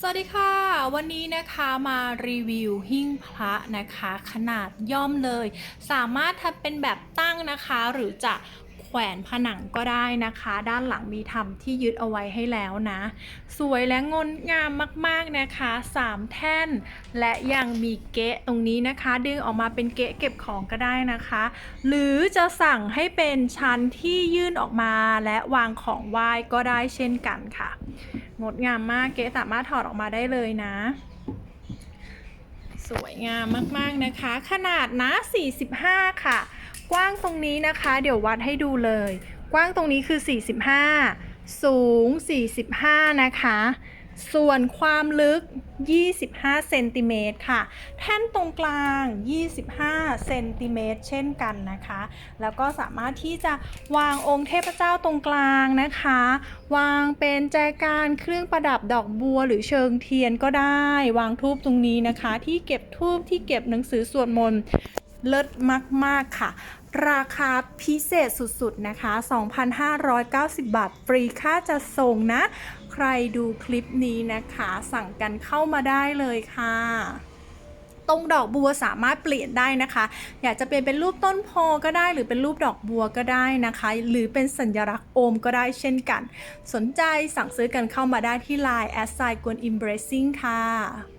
สวัสดีค่ะ วันนี้นะคะมารีวิวหิ้งพระนะคะ ขนาดย่อมเลย สามารถทำเป็นแบบตั้งนะคะ หรือจะ วนผนังก็ได้นะคะ ด้านหลังมีทำที่ยึดเอาไว้ให้แล้วนะ สวยและงดงามมากๆนะคะ 3 แท่น และยังมีเกะตรงนี้นะคะ ดึงออกมาเป็นเกะเก็บของก็ได้นะคะ หรือจะสั่งให้เป็นชั้นที่ยื่นออกมาและวางของไหว้ก็ได้เช่นกันค่ะ งดงามมากเก๊สามารถถอดออกมาได้เลยนะสวยงามมาก ๆ นะคะ ขนาดนะ 45 ค่ะ กว้างตรงนี้นะคะ เดี๋ยววัดให้ดูเลย กว้างตรงนี้คือ 45 สูง 45 นะคะ ส่วนความลึก 25 เซนติเมตรค่ะ แท่นตรงกลาง 25 เซนติเมตรเช่นกันนะคะ แล้วก็สามารถที่จะวางองค์เทพเจ้าตรงกลางนะคะ วางเป็นแจกันเครื่องประดับดอกบัวหรือเชิงเทียนก็ได้ วางทูบตรงนี้นะคะ ที่เก็บทูบที่เก็บหนังสือสวดมนต์ เลิศมาก ๆ ค่ะ ราคาพิเศษสุด ๆ นะคะ 2,590 บาท ฟรีค่าจะส่งนะ ใครดูคลิปนี้นะคะ สั่งกันเข้ามาได้เลยค่ะตรงดอกบัวสามารถเปลี่ยนได้นะคะ อยากจะเปลี่ยนเป็นรูปต้นโพก็ได้ หรือเป็นรูปดอกบัวก็ได้นะคะ หรือเป็นสัญลักษณ์โอมก็ได้เช่นกัน สนใจสั่งซื้อกันเข้ามาได้ที่ Line แอดไซกวนอิมเบรซิ่งค่ะ